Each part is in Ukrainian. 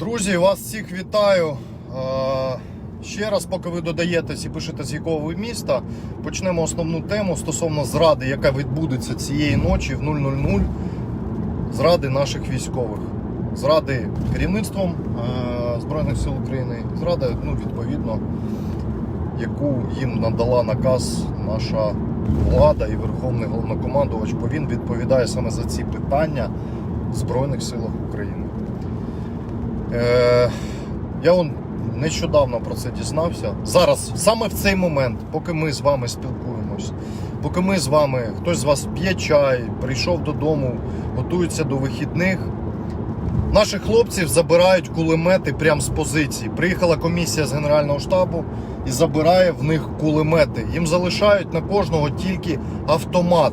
Друзі, вас всіх вітаю. Ще раз, поки ви додаєтесь і пишете, з якого ви міста, почнемо основну тему стосовно зради, яка відбудеться цієї ночі в 000. Зради наших військових. Зради керівництвом Збройних сил України. Зрада, ну, відповідно, яку їм надала наказ наша влада і Верховний головнокомандувач, бо він відповідає саме за ці питання в Збройних силах України. Е, я он нещодавно про це дізнався. Зараз, саме в цей момент, поки ми з вами спілкуємось, поки ми з вами, хтось з вас п'є чай, прийшов додому, готується до вихідних. Наших хлопців забирають кулемети прямо з позиції. Приїхала комісія з Генерального штабу і забирає в них кулемети. Їм залишають на кожного тільки автомат.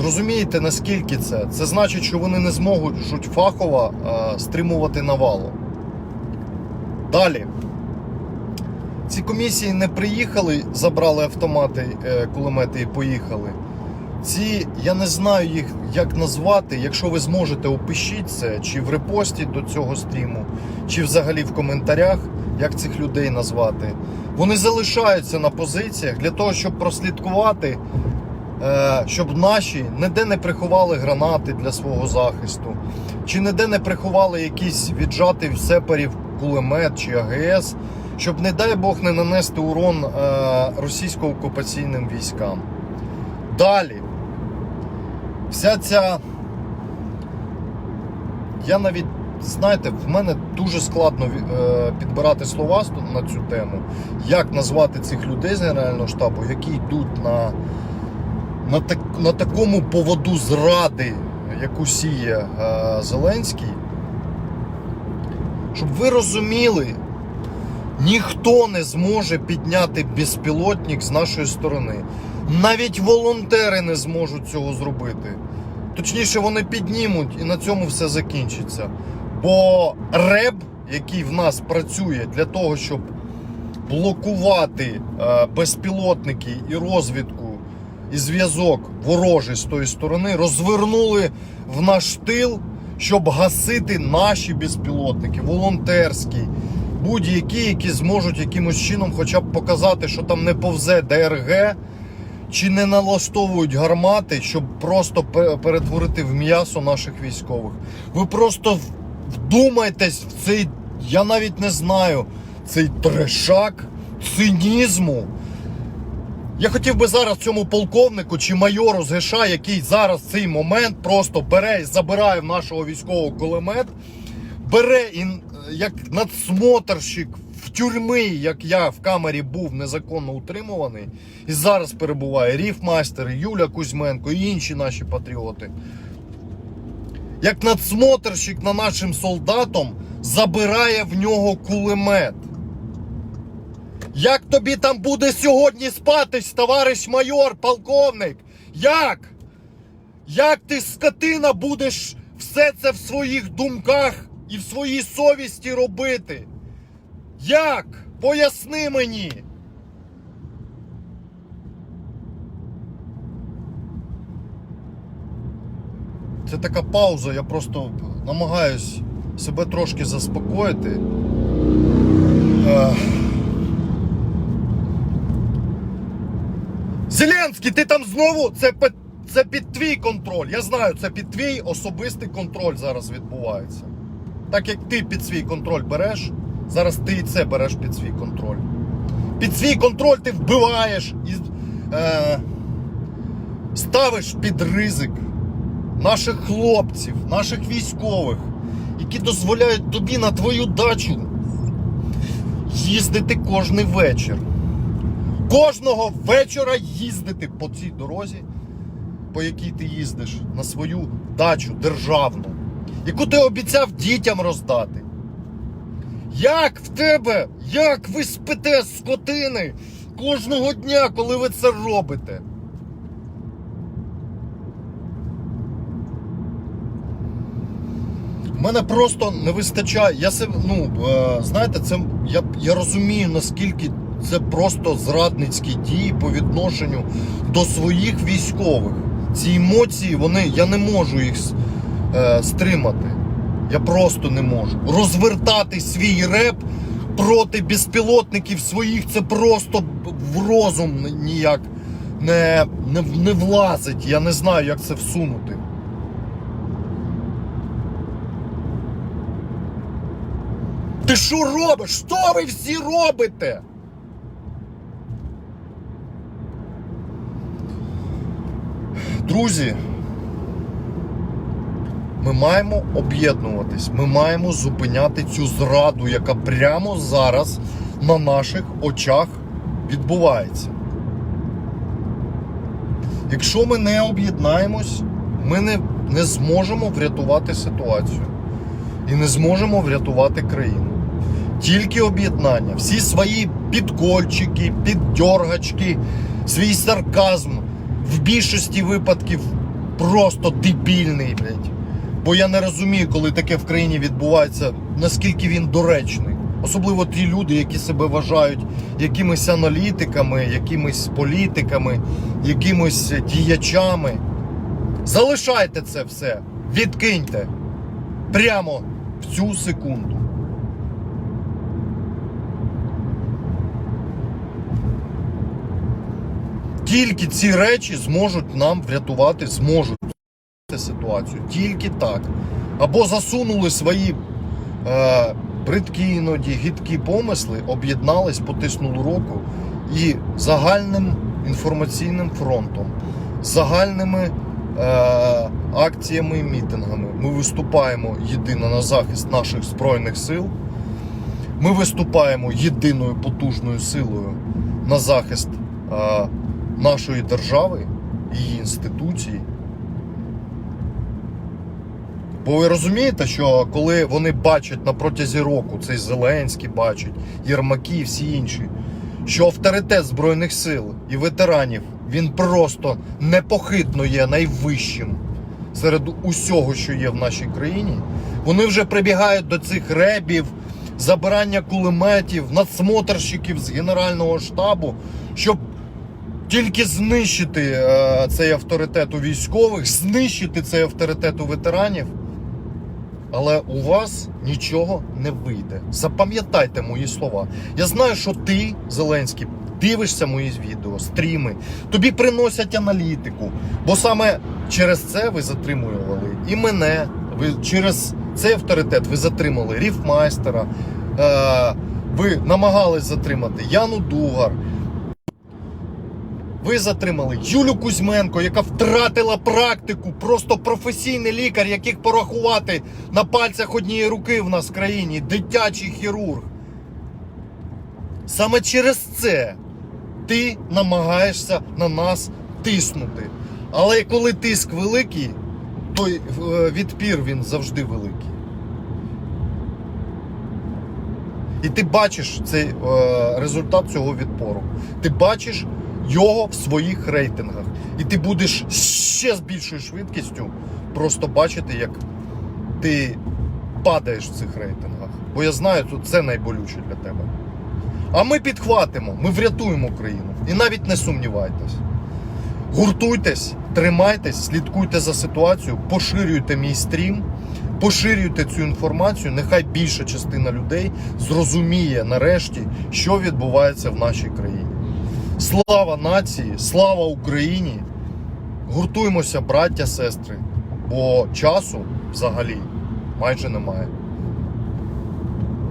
Зрозумієте, наскільки це? Це значить, що вони не зможуть фахово е, стримувати навалу. Далі. Ці комісії не приїхали, забрали автомати, е, кулемети і поїхали. Ці, я не знаю їх як назвати. Якщо ви зможете, опишіть це чи в репості до цього стріму, чи взагалі в коментарях, як цих людей назвати. Вони залишаються на позиціях для того, щоб прослідкувати, щоб наші ніде не приховали гранати для свого захисту, чи ніде не приховали якийсь віджатий в сепарів кулемет чи АГС, щоб, не дай Бог, не нанести урон е, російсько-окупаційним військам. Далі. Вся ця. Я навіть, знаєте, в мене дуже складно е, підбирати слова на цю тему. Як назвати цих людей з Генерального штабу, які йдуть на, на, так, на такому поводу зради, яку сіє е, Зеленський. Щоб ви розуміли, ніхто не зможе підняти безпілотник з нашої сторони. Навіть волонтери не зможуть цього зробити. Точніше, вони піднімуть і на цьому все закінчиться. Бо РЕБ, який в нас працює для того, щоб блокувати е, безпілотники і розвідку і зв'язок ворожий з тої сторони, розвернули в наш тил, щоб гасити наші безпілотники, волонтерські, будь-які, які зможуть якимось чином хоча б показати, що там не повзе ДРГ чи не налаштовують гармати, щоб просто перетворити в м'ясо наших військових. Ви просто вдумайтесь в цей, я навіть не знаю, цей трешак цинізму. Я хотів би зараз цьому полковнику чи майору з ГШ, який зараз цей момент просто бере і забирає в нашого військового кулемет, бере і е, як надсмотрщик в тюрми, як я в камері був незаконно утримуваний, і зараз перебуває Ріфмастер, Юля Кузьменко і інші наші патріоти. Як надсмотрщик на нашим солдатом забирає в нього кулемет. Як тобі там буде сьогодні спатись, товариш майор, полковник? Як? Як ти, скотина, будеш все це в своїх думках і в своїй совісті робити? Як? Поясни мені. Це така пауза, я просто намагаюсь себе трошки заспокоїти. Ех. Зеленський, ти там знову це під, це під твій контроль. Я знаю, це під твій особистий контроль зараз відбувається. Так як ти під свій контроль береш, зараз ти і це береш під свій контроль. Під свій контроль ти вбиваєш і е, ставиш під ризик наших хлопців, наших військових, які дозволяють тобі на твою дачу їздити кожний вечір кожного вечора їздити по цій дорозі, по якій ти їздиш, на свою дачу державну, яку ти обіцяв дітям роздати. Як в тебе, як ви спите скотини кожного дня, коли ви це робите? Мене просто не вистачає. Я ну, е, знаєте, це я, я розумію, наскільки це просто зрадницькі дії по відношенню до своїх військових. Ці емоції, вони, я не можу їх е, стримати. Я просто не можу. Розвертати свій реп проти безпілотників своїх це просто в розум ніяк не, не, не влазить. Я не знаю, як це всунути. Ти що робиш? Що ви всі робите? Друзі, ми маємо об'єднуватись, ми маємо зупиняти цю зраду, яка прямо зараз на наших очах відбувається. Якщо ми не об'єднаємось, ми не, не зможемо врятувати ситуацію і не зможемо врятувати країну. Тільки об'єднання, всі свої підкольчики, піддьоргачки, свій сарказм в більшості випадків просто дебільний, блядь. Бо я не розумію, коли таке в країні відбувається, наскільки він доречний. Особливо ті люди, які себе вважають якимись аналітиками, якимись політиками, якимись діячами. Залишайте це все, відкиньте прямо в цю секунду. Тільки ці речі зможуть нам врятувати, зможуть ситуацію. Тільки так. Або засунули свої е, бридкі іноді, гидкі помисли, об'єднались, потиснули руку і загальним інформаційним фронтом, загальними е, акціями і мітингами ми виступаємо єдино на захист наших Збройних сил. Ми виступаємо єдиною потужною силою на захист е, нашої держави, її інституцій. Бо ви розумієте, що коли вони бачать на протязі року, цей Зеленський бачить, Єрмаки і всі інші, що авторитет Збройних сил і ветеранів він просто непохитно є найвищим серед усього, що є в нашій країні, вони вже прибігають до цих ребів, забирання кулеметів, надсмотрщиків з Генерального штабу, щоб тільки знищити е, цей авторитет у військових, знищити цей авторитет у ветеранів. Але у вас нічого не вийде. Запам'ятайте мої слова. Я знаю, що ти, Зеленський, дивишся мої відео, стріми, тобі приносять аналітику. Бо саме через це ви затримували і мене. Ви через цей авторитет ви затримали Ріфмайстера, е, ви намагались затримати Яну Дугар. Ви затримали Юлю Кузьменко, яка втратила практику, просто професійний лікар, яких порахувати на пальцях однієї руки в нас в країні, дитячий хірург. Саме через це ти намагаєшся на нас тиснути. Але коли тиск великий, то е, відпір він завжди великий. І ти бачиш цей е, результат цього відпору. Ти бачиш його в своїх рейтингах. І ти будеш ще з більшою швидкістю просто бачити, як ти падаєш в цих рейтингах. Бо я знаю, що це найболюче для тебе. А ми підхватимо, ми врятуємо країну. І навіть не сумнівайтесь. Гуртуйтесь, тримайтесь, слідкуйте за ситуацією, поширюйте мій стрім, поширюйте цю інформацію. Нехай більша частина людей зрозуміє нарешті, що відбувається в нашій країні. Слава нації, слава Україні! Гуртуємося, браття, сестри, бо часу взагалі майже немає.